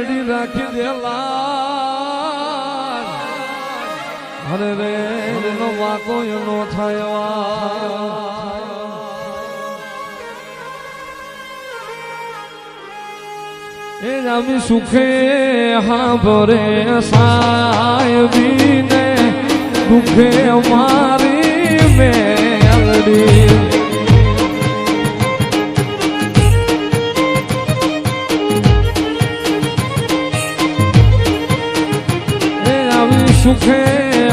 મેલડી રાખી દેલા. અરે રે, એનો વાકો એનો થયો એ રામી સુખે હા ભરે સાહેબીને દુખે મારી મેલડી. સુખે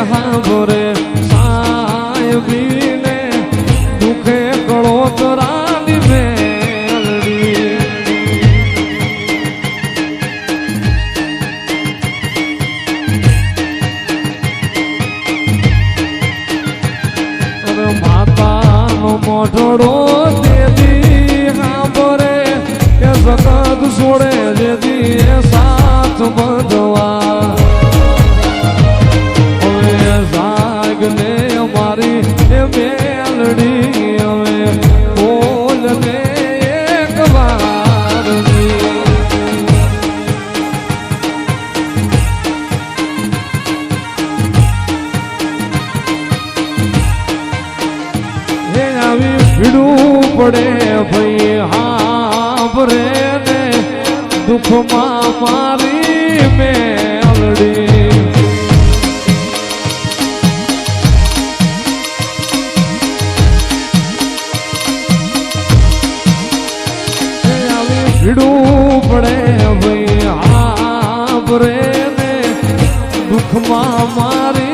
હાંભરે સાહેબીને દુખે કળો તરાની મેલડી અરે માતાનો મોઢડો દેદી હાંભરે કે જગત છોડે જેદી પડે ભાઈ હાંભરે ને દુઃખમાં મારી મેલડી. ભીડું પડે ભાઈ આભરે ને દુઃખમાં મારી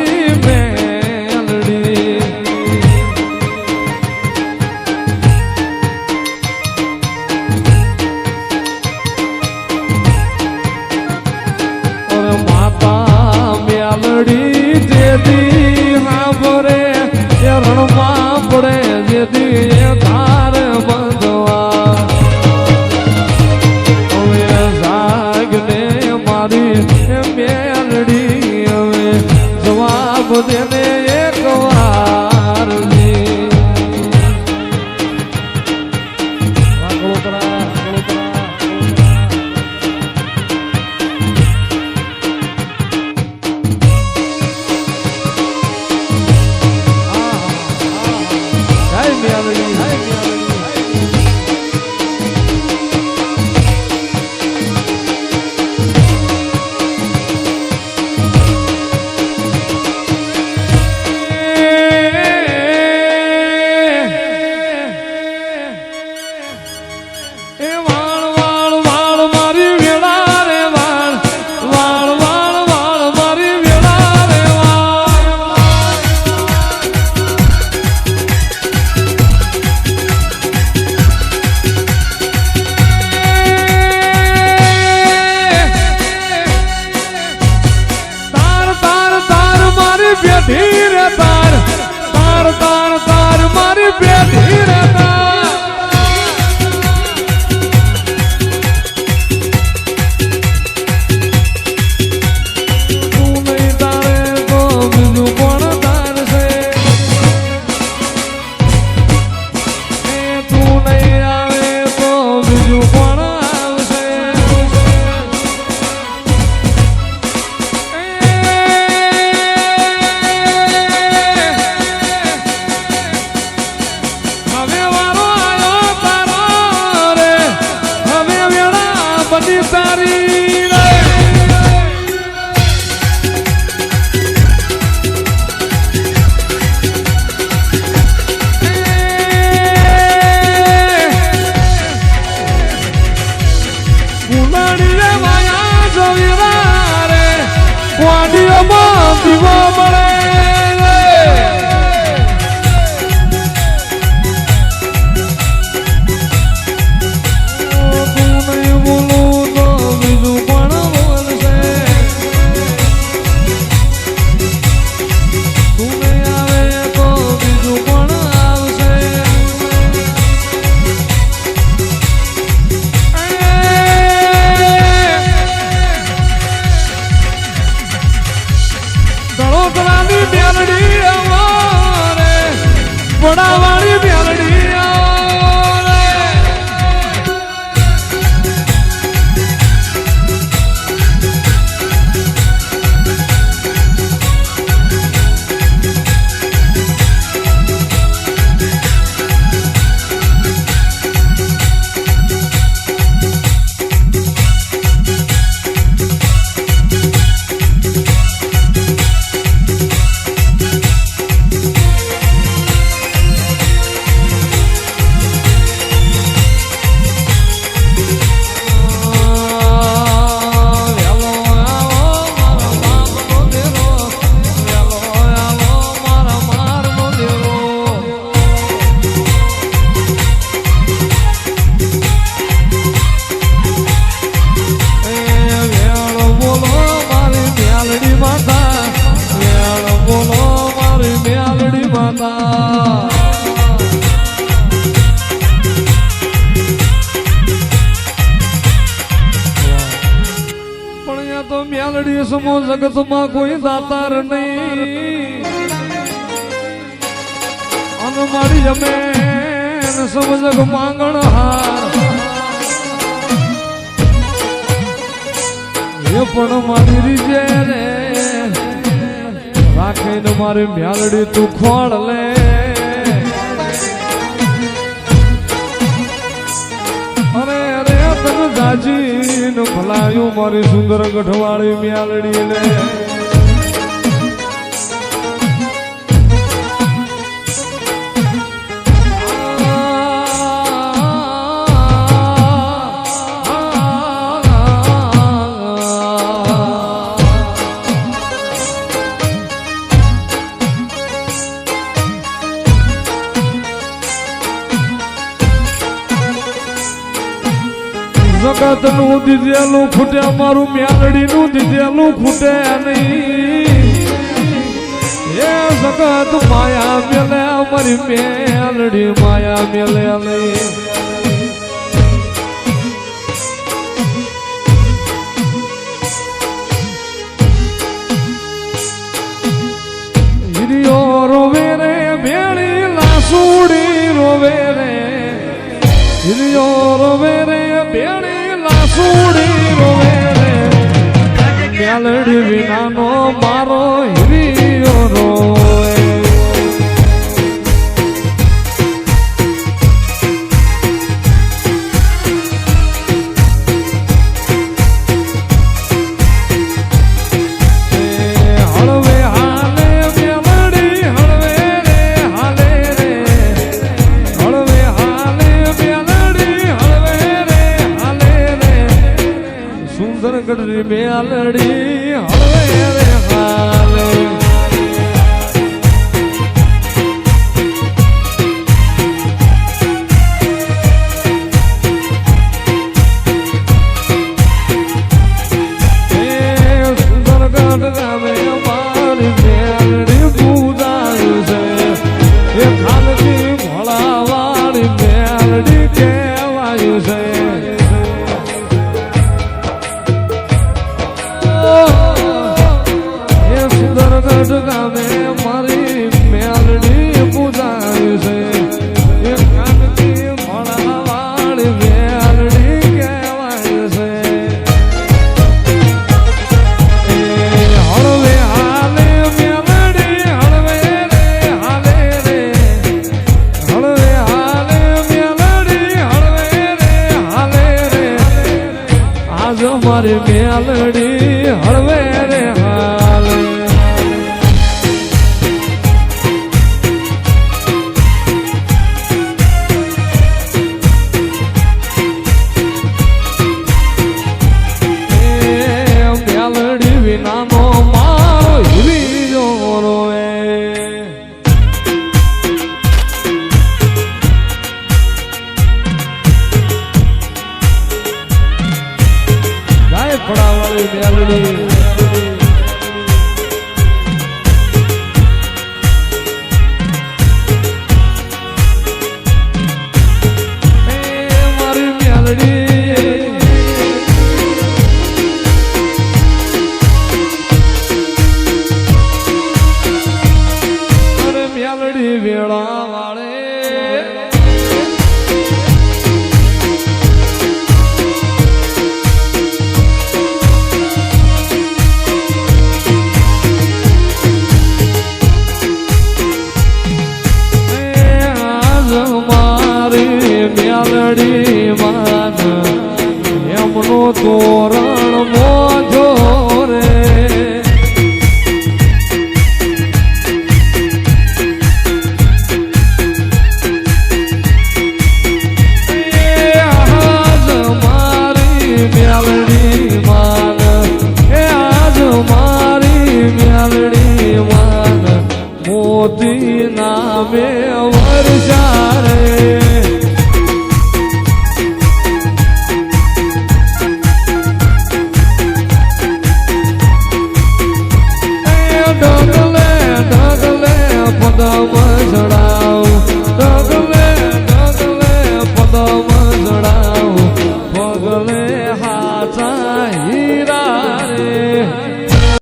જેદી હાંભરે એ રણમાં પડે એ ધાર બંધવા. હવે જાગને મારી મેલડી હવે, જવાબ દેને એક મેલડી બોલો, મારી મેલડી માતા. પણ અહીંયા તો મેલડી સમો જગતમાં કોઈ દાતાર નહીં. અને મારી જમે સમજક માંગણ હાર. એ પણ મારી રીજે રે. રાખીને મારી મ્યાલડી તું ખોળ લે. અરે અરે, તને દાજી નું ભલાયું મારી સુંદર ગઢવાળી મ્યાલડી લે. જગતનું દીધેલું ખૂટે મારું મ્યાલડી નું દીધેલું ખૂટે નહીં. એ જગત માયા મેલે, અમારી મેલડી માયા મેલે નહીં. મેલડી વિનાનો મારો ગઢરી મેલડી હવે રે હાલે. મારી મેલડી હળવે